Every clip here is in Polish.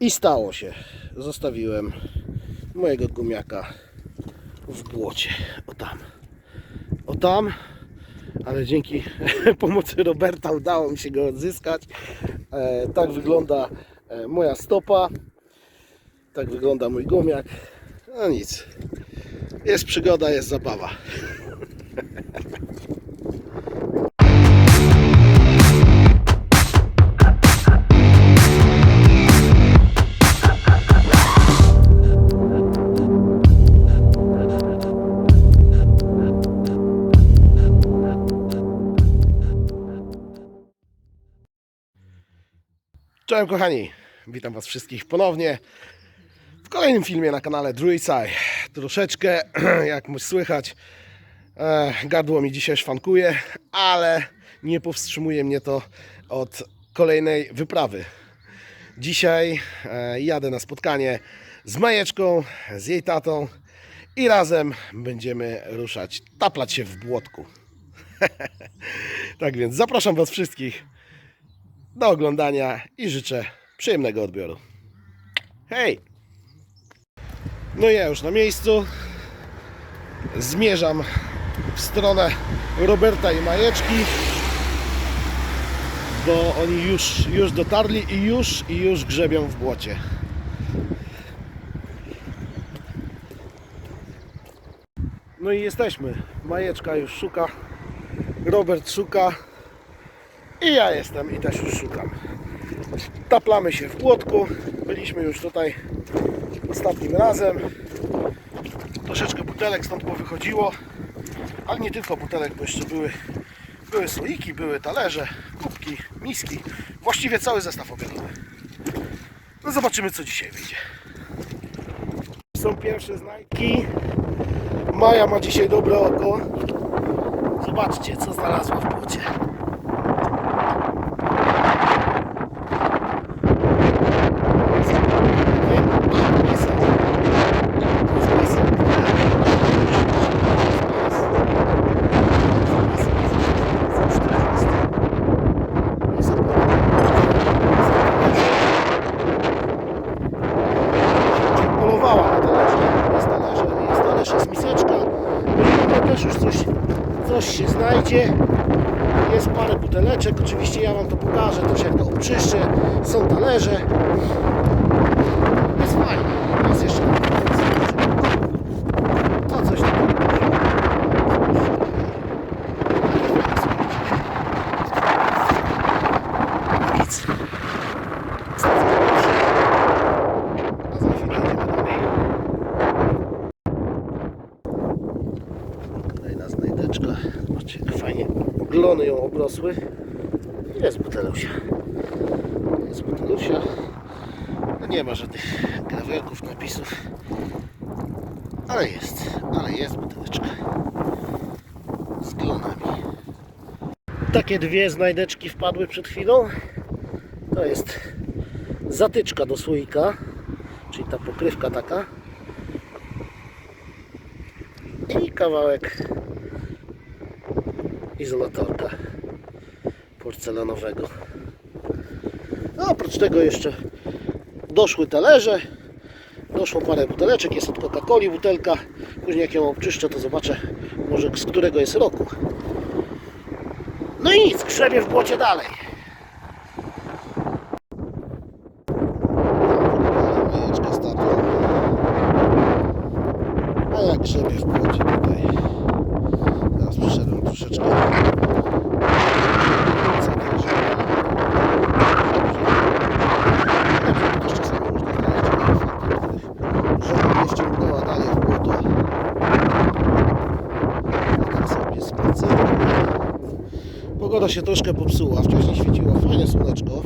I stało się. Zostawiłem mojego gumiaka w błocie. O tam. O tam. Ale dzięki pomocy Roberta udało mi się go odzyskać. E, tak wygląda e, moja stopa. Tak wygląda mój gumiak. No nic. Jest przygoda, jest zabawa. Cześć kochani, witam was wszystkich ponownie w kolejnym filmie na kanale Druidside. Troszeczkę, jak słychać, e, gardło mi dzisiaj szwankuje, ale nie powstrzymuje mnie to od kolejnej wyprawy. Dzisiaj e, jadę na spotkanie z Majeczką, z jej tatą i razem będziemy ruszać, taplać się w błotku. tak więc zapraszam was wszystkich do oglądania i życzę przyjemnego odbioru. Hej! No ja już na miejscu. Zmierzam w stronę Roberta i Majeczki, bo oni już, już dotarli i już, i już grzebią w błocie. No i jesteśmy. Majeczka już szuka, Robert szuka, i ja jestem i też już szukam. Taplamy się w błotku. Byliśmy już tutaj ostatnim razem. Troszeczkę butelek stąd powychodziło. Ale nie tylko butelek, bo jeszcze były, były słoiki, były talerze, kubki, miski. Właściwie cały zestaw obiadowy. No zobaczymy co dzisiaj wyjdzie. Są pierwsze znajki. Maja ma dzisiaj dobre oko. Zobaczcie co znalazła w błocie. Polowała na talerze, jest talerze, jest talerz, jest miseczka. Może też już coś, coś się znajdzie. Jest parę buteleczek, oczywiście ja Wam to pokażę, też jak to obczyszczę. Są talerze. Jest fajnie. Jest jeszcze to coś dalej. Kolejna znajdeczka. Zobaczcie fajnie glony ją obrosły. Jest butelusia. Jest butelusia. No nie ma żadnych grawerków, napisów. Ale jest, ale jest buteleczka. Z glonami. Takie dwie znajdeczki wpadły przed chwilą. To jest zatyczka do słoika, czyli ta pokrywka taka. I kawałek izolatorka porcelanowego. A oprócz tego jeszcze doszły talerze, doszło parę buteleczek, jest od Coca-Coli butelka. Później jak ją obczyszczę, to zobaczę może z którego jest roku. No i nic, w błocie dalej. Majeczka statła. A jak grzebie w błocie tutaj. Teraz przyszedłem troszeczkę. Też czasami można znaleźć takie fakty, których żona nie wciągnęła dalej w błoto. A tak sobie spaceruję. Pogoda się troszkę popsuła. Wcześniej świeciło fajne słoneczko.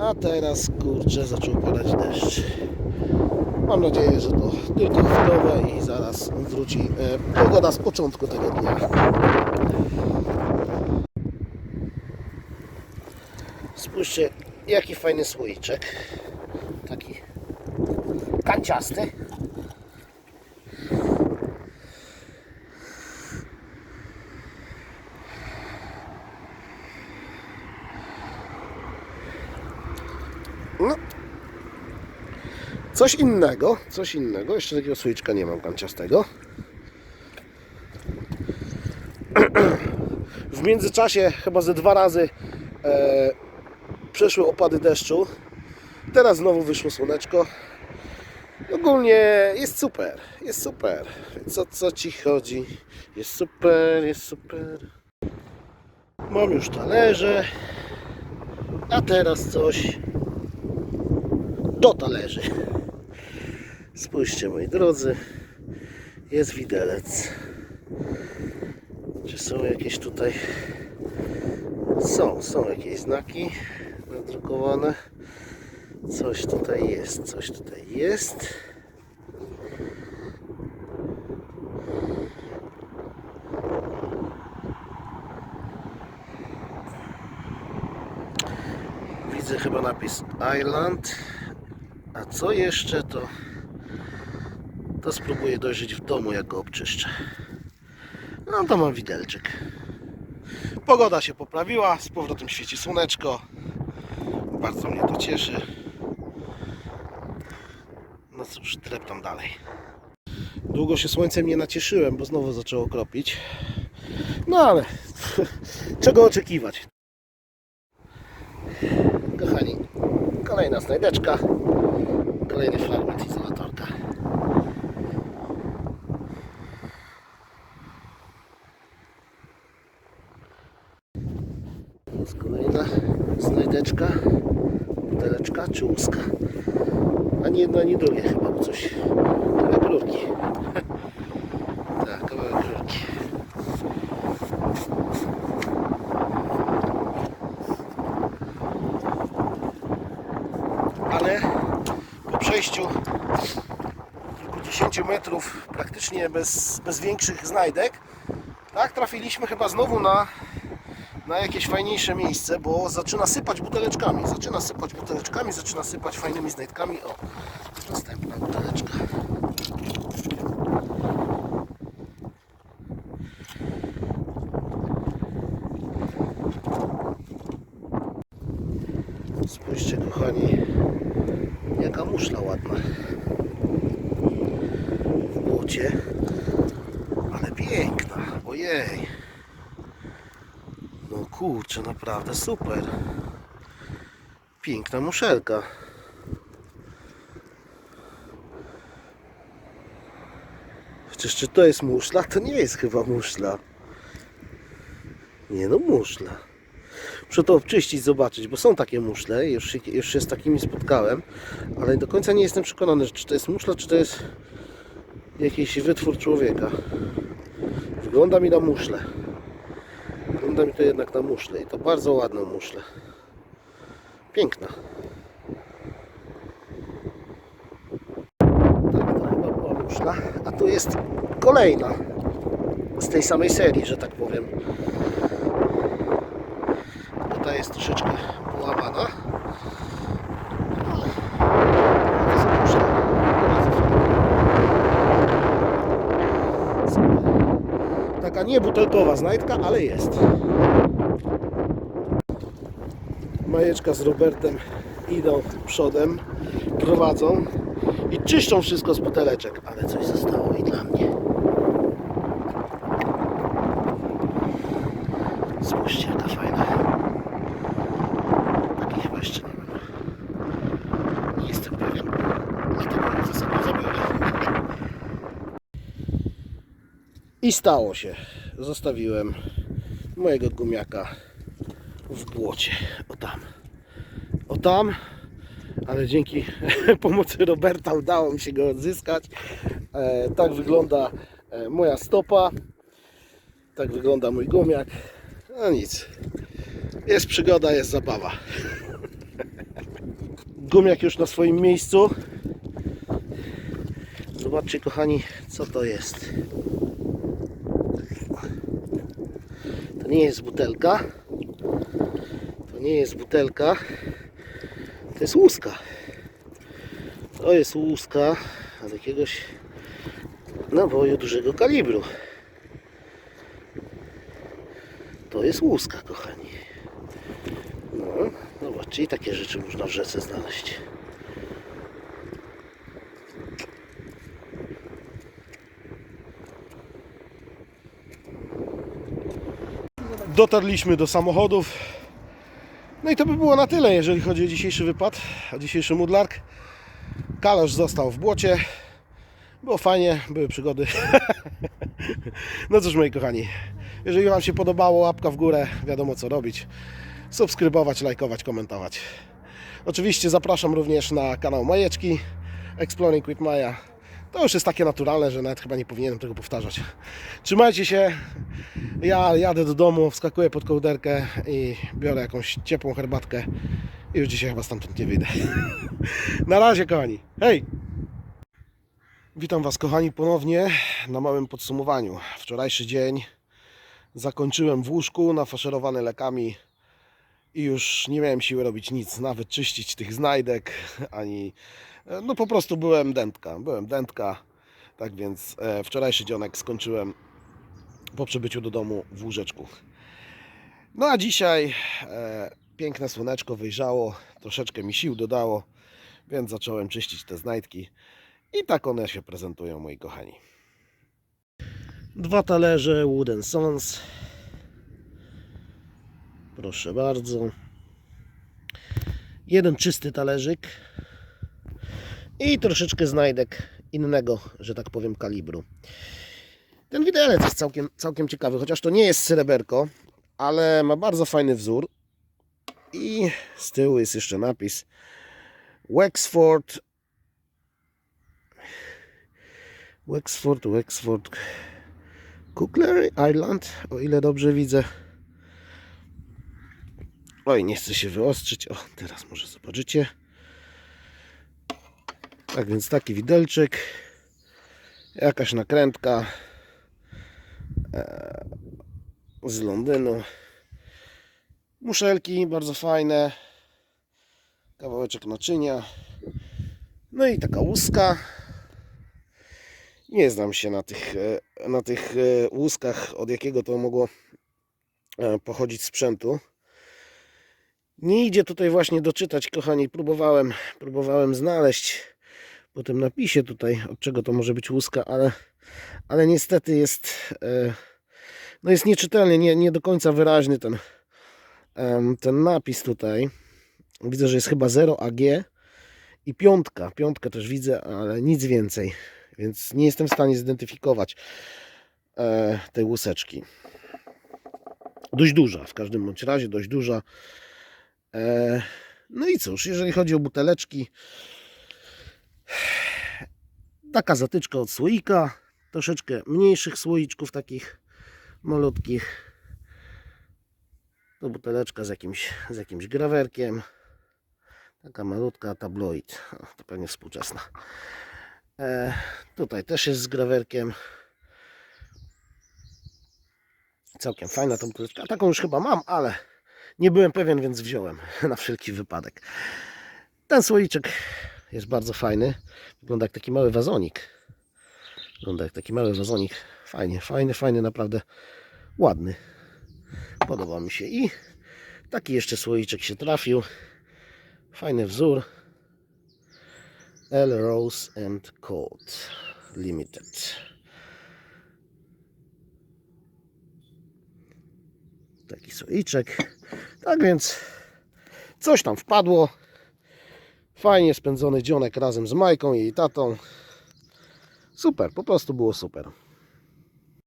A teraz kurczę zaczął padać deszcz. Mam nadzieję, że to tylko chwilowe i zaraz wróci e, pogoda z początku tego dnia. Spójrzcie, jaki fajny słoiczek. Taki kanciasty. Coś innego, coś innego. Jeszcze takiego słoiczka nie mam kanciastego. W międzyczasie chyba ze dwa razy e, przeszły opady deszczu. Teraz znowu wyszło słoneczko. Ogólnie jest super, jest super. Co, co ci chodzi? Jest super, jest super. Mam już talerze. A teraz coś do talerzy. Spójrzcie moi drodzy. Jest widelec. Czy są jakieś tutaj... Są, są jakieś znaki nadrukowane. Coś tutaj jest, coś tutaj jest. Widzę chyba napis Island. A co jeszcze to to spróbuję dojrzeć w domu jak go obczyszczę. No to mam widelczyk. Pogoda się poprawiła, z powrotem świeci słoneczko. Bardzo mnie to cieszy. No cóż, treptam dalej. Długo się słońcem nie nacieszyłem, bo znowu zaczęło kropić. No ale czego oczekiwać? Kochani, kolejna znajdeczka. Kolejny fragment izolatorka. Jest kolejna znajdeczka. Buteleczka czy łuska. Ani jedno, ani drugie chyba, bo coś. Kawałek rurki. tak, kawałek rurki. Ale po przejściu kilkudziesięciu metrów praktycznie bez, bez większych znajdek, tak, trafiliśmy chyba znowu na na jakieś fajniejsze miejsce, bo zaczyna sypać buteleczkami. Zaczyna sypać buteleczkami, zaczyna sypać fajnymi znajdkami. O, następna buteleczka. Spójrzcie kochani, jaka muszla ładna. W błocie, ale piękna, ojej. No kurczę, naprawdę super. Piękna muszelka. Chociaż czy to jest muszla? To nie jest chyba muszla. Nie no, muszla. Muszę to obczyścić, zobaczyć, bo są takie muszle, już, już się z takimi spotkałem, ale do końca nie jestem przekonany, czy to jest muszla, czy to jest jakiś wytwór człowieka. Wygląda mi na muszlę. Wygląda mi to jednak na muszlę i to bardzo ładną muszlę. Piękna. Tak, to chyba była muszla. A tu jest kolejna z tej samej serii, że tak powiem. Ta jest troszeczkę połamana. Muszle. Taka nie butelkowa znajdka, ale jest. Majeczka z Robertem idą przodem, prowadzą i czyszczą wszystko z buteleczek, ale coś zostało i dla mnie. Spójrzcie, jaka fajna. Takiej chyba jeszcze nie mam. Nie jestem pewien, dlatego ze sobą zabiorę. I stało się. Zostawiłem mojego gumiaka w błocie. O tam. O tam. Ale dzięki pomocy Roberta udało mi się go odzyskać. E, tak wygląda e, moja stopa. Tak wygląda mój gumiak. No nic. Jest przygoda, jest zabawa. Gumiak już na swoim miejscu. Zobaczcie kochani, co to jest. To nie jest butelka nie jest butelka, to jest łuska. To jest łuska z jakiegoś naboju dużego kalibru. To jest łuska, kochani. No, zobaczcie, i takie rzeczy można w rzece znaleźć. Dotarliśmy do samochodów. No i to by było na tyle, jeżeli chodzi o dzisiejszy wypad, o dzisiejszy mudlark. Kalosz został w błocie. Było fajnie, były przygody. no cóż, moi kochani, jeżeli Wam się podobało, łapka w górę, wiadomo co robić. Subskrybować, lajkować, komentować. Oczywiście zapraszam również na kanał Majeczki Exploring with Maja. To już jest takie naturalne, że nawet chyba nie powinienem tego powtarzać. Trzymajcie się. Ja jadę do domu, wskakuję pod kołderkę i biorę jakąś ciepłą herbatkę i już dzisiaj chyba stamtąd nie wyjdę. Na razie, kochani. Hej! Witam Was, kochani, ponownie na małym podsumowaniu. Wczorajszy dzień zakończyłem w łóżku, nafaszerowany lekami i już nie miałem siły robić nic, nawet czyścić tych znajdek, ani... No po prostu byłem dętka, byłem dętka, tak więc e, wczorajszy dzionek skończyłem po przybyciu do domu w łóżeczku. No a dzisiaj e, piękne słoneczko wyjrzało, troszeczkę mi sił dodało, więc zacząłem czyścić te znajdki i tak one się prezentują, moi kochani. Dwa talerze Wooden Sons. Proszę bardzo. Jeden czysty talerzyk i troszeczkę znajdek innego, że tak powiem, kalibru. Ten widelec jest całkiem, całkiem ciekawy, chociaż to nie jest sreberko, ale ma bardzo fajny wzór. I z tyłu jest jeszcze napis Wexford Wexford, Wexford Cutlery Island, o ile dobrze widzę. Oj, nie chcę się wyostrzyć. O, teraz może zobaczycie. Tak więc taki widelczyk. Jakaś nakrętka e, z Londynu. Muszelki bardzo fajne. Kawałeczek naczynia. No i taka łuska. Nie znam się na tych, e, na tych e, łuskach, od jakiego to mogło pochodzić sprzętu. Nie idzie tutaj właśnie doczytać, kochani. Próbowałem, próbowałem znaleźć po tym napisie tutaj, od czego to może być łuska, ale, ale niestety jest, e, no jest nieczytelny, nie, nie do końca wyraźny ten, ten napis tutaj. Widzę, że jest chyba 0 AG i piątka. Piątkę też widzę, ale nic więcej. Więc nie jestem w stanie zidentyfikować e, tej łuseczki. Dość duża, w każdym bądź razie dość duża. E, no i cóż, jeżeli chodzi o buteleczki, taka zatyczka od słoika, troszeczkę mniejszych słoiczków, takich malutkich. To buteleczka z jakimś, z jakimś grawerkiem. Taka malutka tabloid, to pewnie współczesna. E, tutaj też jest z grawerkiem. Całkiem fajna ta buteleczka. Taką już chyba mam, ale nie byłem pewien, więc wziąłem na wszelki wypadek. Ten słoiczek jest bardzo fajny. Wygląda jak taki mały wazonik. Wygląda jak taki mały wazonik. Fajnie, fajny, fajny, naprawdę ładny. Podoba mi się. I taki jeszcze słoiczek się trafił. Fajny wzór. L Rose and Coat Limited. Taki słoiczek. Tak więc coś tam wpadło. Fajnie spędzony dzionek razem z Majką i jej tatą. Super, po prostu było super.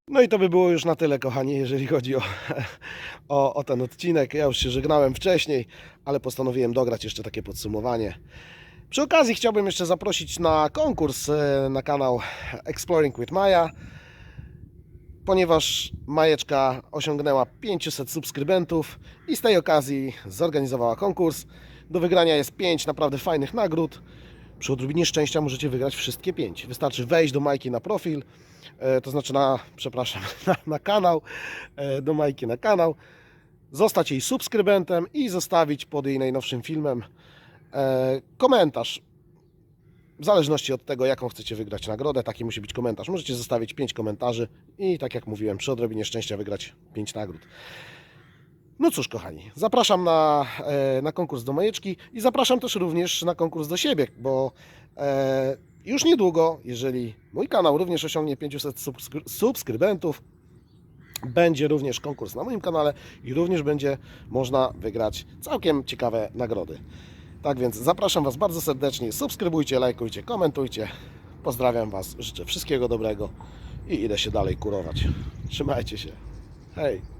No i to by było już na tyle, kochani, jeżeli chodzi o, o, o ten odcinek. Ja już się żegnałem wcześniej, ale postanowiłem dograć jeszcze takie podsumowanie. Przy okazji chciałbym jeszcze zaprosić na konkurs e, na kanał Exploring with Maja, ponieważ Majeczka osiągnęła 500 subskrybentów i z tej okazji zorganizowała konkurs. Do wygrania jest 5 naprawdę fajnych nagród. Przy odrobinie szczęścia możecie wygrać wszystkie 5. Wystarczy wejść do Majki na profil, e, to znaczy na, przepraszam, na, na kanał, e, do Majki na kanał, zostać jej subskrybentem i zostawić pod jej najnowszym filmem e, komentarz. W zależności od tego, jaką chcecie wygrać nagrodę, taki musi być komentarz. Możecie zostawić 5 komentarzy i tak jak mówiłem, przy odrobinie szczęścia wygrać 5 nagród. No cóż, kochani, zapraszam na, e, na konkurs do Majeczki i zapraszam też również na konkurs do siebie, bo e, już niedługo, jeżeli mój kanał również osiągnie 500 subskry- subskrybentów, Będzie również konkurs na moim kanale i również będzie można wygrać całkiem ciekawe nagrody. Tak więc zapraszam Was bardzo serdecznie. Subskrybujcie, lajkujcie, komentujcie. Pozdrawiam Was, życzę wszystkiego dobrego i idę się dalej kurować. Trzymajcie się. Hej!